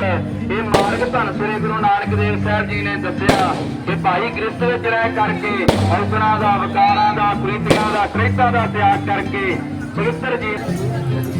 ਇਹ ਮਾਰਗ ਧੰਨ ਸ੍ਰੀ ਗੁਰੂ ਨਾਨਕ ਦੇਵ ਸਾਹਿਬ ਜੀ ਨੇ ਦੱਸਿਆ ਕਿ ਭਾਈ ਗ੍ਰਸਥ ਵਿੱਚ ਰਹਿ ਕਰਕੇ ਔਗਣਾ ਦਾ, ਵਕਾਰਾਂ ਦਾ ਪ੍ਰੀਤੀਆਂ ਦਾ, ਕ੍ਰੇਤਾ ਦਾ ਤਿਆਗ ਕਰਕੇ, ਪਵਿੱਤਰ ਜੀ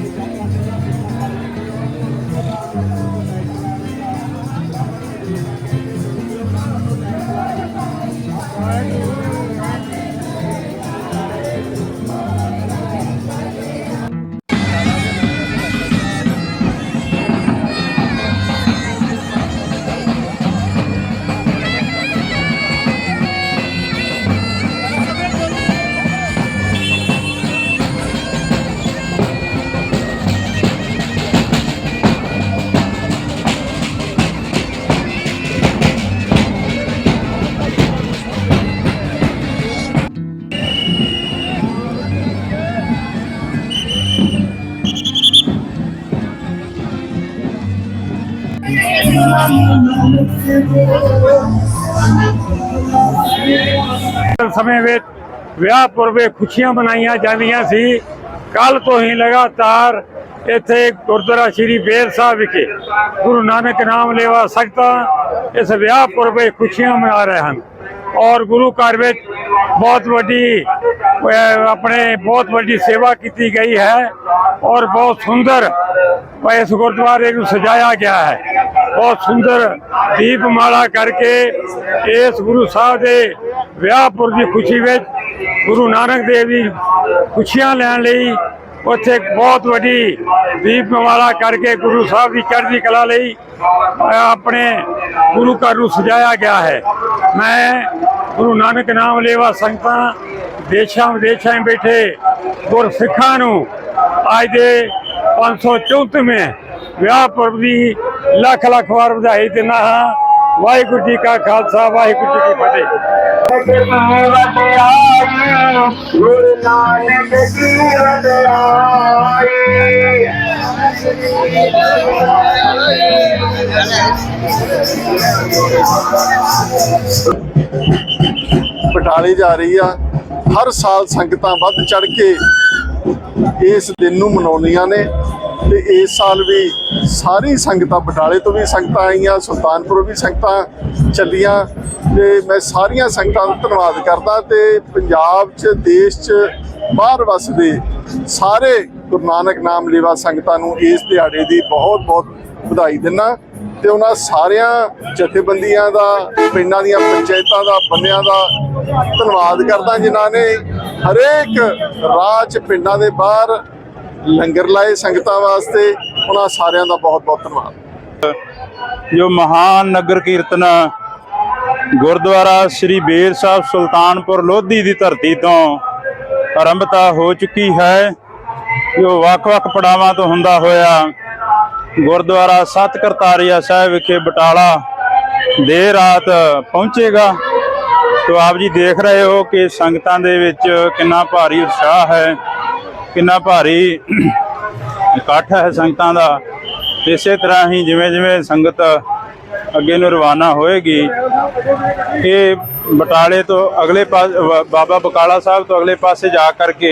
ਸਮੇਂ ਵਿੱਚ ਵਿਆਹ ਪੁਰਵੇ ਖੁਸ਼ੀਆਂ ਮਨਾਈਆਂ ਜਾਂਦੀਆਂ ਸੀ ਕੱਲ ਤੋਂ ਹੀ ਲਗਾਤਾਰ ਇੱਥੇ ਗੁਰਦੁਆਰਾ ਸ਼੍ਰੀ ਬੇਰ ਸਾਹਿਬ ਵਿਖੇ ਗੁਰੂ ਨਾਨਕ ਨਾਮ ਲੈਵਾ ਸੰਗਤਾਂ ਇਸ ਵਿਆਹ ਪੁਰਵੇ ਖੁਸ਼ੀਆਂ ਮਨਾ ਰਹੇ ਹਨ ਔਰ ਗੁਰੂ ਘਰ ਵਿੱਚ ਬਹੁਤ ਵੱਡੀ ਅਹ, ਆਪਣੇ ਬਹੁਤ ਵੱਡੀ ਸੇਵਾ ਕੀਤੀ ਗਈ ਹੈ ਔਰ ਬਹੁਤ ਸੁੰਦਰ ਇਸ ਗੁਰਦੁਆਰੇ ਨੂੰ ਸਜਾਇਆ ਗਿਆ ਹੈ ਬਹੁਤ ਸੁੰਦਰ ਦੀਪਮਾਲਾ ਕਰਕੇ ਇਸ ਗੁਰੂ ਸਾਹਿਬ ਦੇ ਵਿਆਹਪੁਰ ਦੀ ਖੁਸ਼ੀ ਵਿੱਚ ਗੁਰੂ ਨਾਨਕ ਦੇਵ ਦੀ ਖੁਸ਼ੀਆਂ ਲੈਣ ਲਈ ਉੱਥੇ ਬਹੁਤ ਵੱਡੀ ਦੀਪਮਾਲਾ ਕਰਕੇ ਗੁਰੂ ਸਾਹਿਬ ਦੀ ਚੜ੍ਹਦੀ ਕਲਾ ਲਈ ਆਪਣੇ ਗੁਰੂ ਘਰ ਨੂੰ ਸਜਾਇਆ ਗਿਆ ਹੈ। ਮੈਂ ਗੁਰੂ ਨਾਨਕ ਨਾਮ ਲੇਵਾ ਸੰਗਤਾਂ, ਦੇਸ਼ਾਂ ਵਿਦੇਸ਼ਾਂ 'ਚ ਬੈਠੇ ਗੁਰਸਿੱਖਾਂ ਨੂੰ ਅੱਜ ਦੇ 534ਵੇਂ ਵਿਆਹ ਪੁਰਬ ਦੀ ਲੱਖ ਲੱਖ ਵਾਰ ਵਧਾਈ ਦਿੰਦਾ ਹਾਂ। ਵਾਹਿਗੁਰੂ ਜੀ ਕਾ ਖਾਲਸਾ, ਵਾਹਿਗੁਰੂ ਜੀ ਕੀ ਫਤਿਹ। ਗੁਰੂ ਨਾਨਕ ਜੀ ਵਡਿਆਈ ਬਟਾਲੇ ਜਾ ਰਹੀ ਆ। ਹਰ ਸਾਲ ਸੰਗਤਾਂ ਵੱਧ ਚੜ ਕੇ ਇਸ ਦਿਨ ਨੂੰ ਮਨਾਉਂਦੀਆਂ ਨੇ। ਤੇ ਇਸ ਸਾਲ ਵੀ ਸਾਰੀ ਸੰਗਤਾਂ, ਬਟਾਲੇ ਤੋਂ ਵੀ ਸੰਗਤਾਂ ਆਈਆਂ, ਸੁਲਤਾਨਪੁਰੋਂ ਵੀ ਸੰਗਤਾਂ ਚੱਲੀਆਂ ਤੇ ਮੈਂ ਸਾਰੀਆਂ ਸੰਗਤਾਂ ਨੂੰ ਧੰਨਵਾਦ ਕਰਦਾ ਤੇ ਪੰਜਾਬ 'ਚ, ਦੇਸ਼ 'ਚ, ਬਾਹਰ ਵਸਦੇ ਸਾਰੇ ਗੁਰੂ ਨਾਨਕ ਨਾਮ ਲੇਵਾ ਸੰਗਤਾਂ ਨੂੰ ਇਸ ਦਿਹਾੜੇ ਦੀ ਬਹੁਤ ਬਹੁਤ ਵਧਾਈ ਦਿੰਦਾ ਤੇ ਉਹਨਾਂ ਸਾਰਿਆਂ ਜਥੇਬੰਦੀਆਂ ਦਾ, ਪਿੰਡਾਂ ਦੀਆਂ ਪੰਚਾਇਤਾਂ ਦਾ ਬੰਦਿਆਂ ਦਾ ਧੰਨਵਾਦ ਕਰਦਾ ਜਿਨ੍ਹਾਂ ਨੇ ਹਰੇਕ ਰਾਜ 'ਚ ਪਿੰਡਾਂ ਦੇ ਬਾਹਰ ਲੰਗਰ ਲਾਏ ਸੰਗਤਾਂ ਵਾਸਤੇ, ਉਹਨਾਂ ਸਾਰਿਆਂ ਦਾ ਬਹੁਤ ਬਹੁਤ ਧੰਨਵਾਦ। ਜੋ ਮਹਾਨ ਨਗਰ ਕੀਰਤਨ ਗੁਰਦੁਆਰਾ ਸ੍ਰੀ ਬੇਰ ਸਾਹਿਬ ਸੁਲਤਾਨਪੁਰ ਲੋਧੀ ਦੀ ਧਰਤੀ ਤੋਂ ਆਰੰਭਤਾ ਹੋ ਚੁੱਕੀ ਹੈ, ਜੋ ਵੱਖ-ਵੱਖ ਪੜਾਵਾਂ ਤੋਂ ਹੁੰਦਾ ਹੋਇਆ ਗੁਰਦੁਆਰਾ ਸਤ ਕਰਤਾਰੀਆ ਸਾਹਿਬ ਵਿਖੇ ਬਟਾਲਾ ਦੇਰ ਰਾਤ ਪਹੁੰਚੇਗਾ। ਤੋ ਆਪ ਜੀ ਦੇਖ ਰਹੇ ਹੋ ਕਿ ਸੰਗਤਾਂ ਦੇ ਵਿੱਚ ਕਿੰਨਾ ਭਾਰੀ ਉਤਸ਼ਾਹ ਹੈ। ਕਿੰਨਾ ਭਾਰੀ ਇਕੱਠ ਹੈ ਸੰਗਤਾਂ ਦਾ। ਇਸੇ ਤਰ੍ਹਾਂ ਹੀ ਜਿਵੇਂ ਜਿਵੇਂ ਸੰਗਤ ਅੱਗੇ ਨੂੰ ਰਵਾਨਾ ਹੋਏਗੀ, ਇਹ ਬਟਾਲੇ ਤੋਂ ਅਗਲੇ ਪਾਸੇ ਬਾਬਾ ਬਕਾਲਾ ਸਾਹਿਬ ਤੋਂ ਅਗਲੇ ਪਾਸੇ ਜਾ ਕਰਕੇ